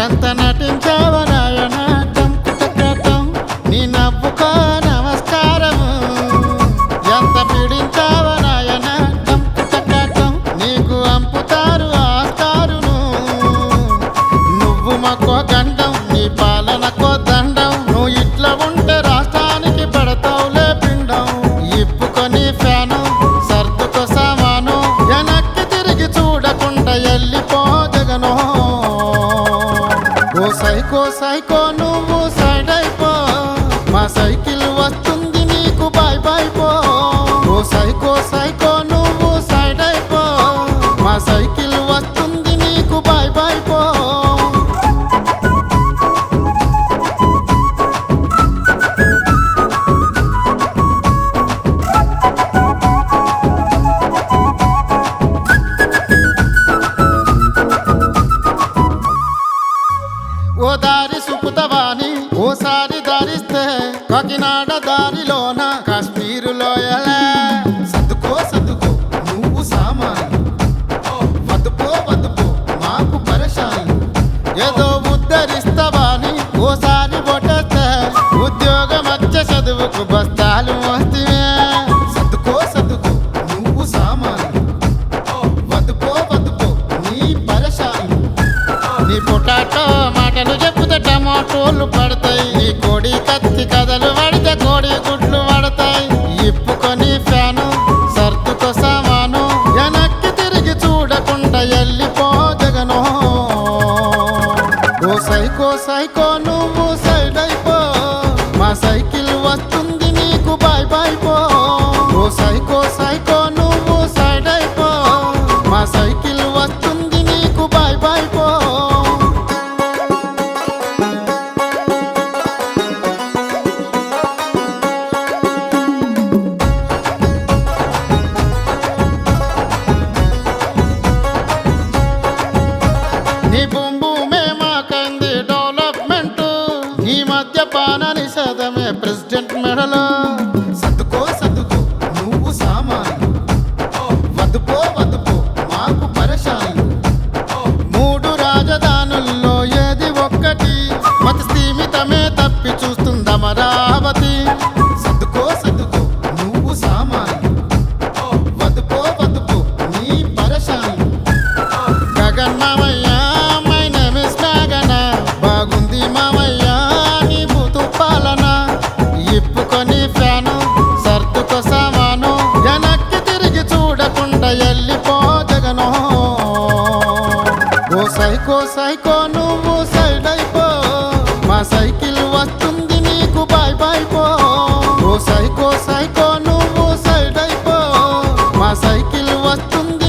ఎంత నటించావో చంపుతం నీ నవ్వుకో సైకో సైకో నువ్వు సైడ్ అయిపో. మా సైకిల్ వస్తుంది నీకు బాయ్ బాయ్ పో. ఓ సైకో సైకో కాకినాడ దారిలోన కాశ్మీరులో లోయలే సర్దుకో సర్దుకో నువ్వు సామాను. వద్దుపో వద్దుపో మాకు పరేషాను ఏదో ఉద్ధరిస్తావాని ఓసారి కొట్టేస్తే ఉద్యోగం వచ్చే చదువుకు బస్తాలు వస్తే సర్దుకో సర్దుకో నువ్వు సామాను. వద్దుపో వద్దుపో నీ పరేషాను నీ పొటాటో మాటలు చెప్పుతే టమాటోలు పడతాయి నీ కోడి ఓ సైకో సైకో నువ్వు సైడ్ అయిపో. మా సైకిల్ వస్తుంది. నీ మద్యపాన నిషేధమే ప్రెసిడెంట్ మెడలో. సైకో సైకో నువ్వు సైడ్ అయిపో. మా సైకిల్ వస్తుంది నీకు బాయ్ బాయ్ పో. ఓ సైకో సైకో నువ్వు సైడ్ అయిపో. మా సైకిల్ వస్తుంది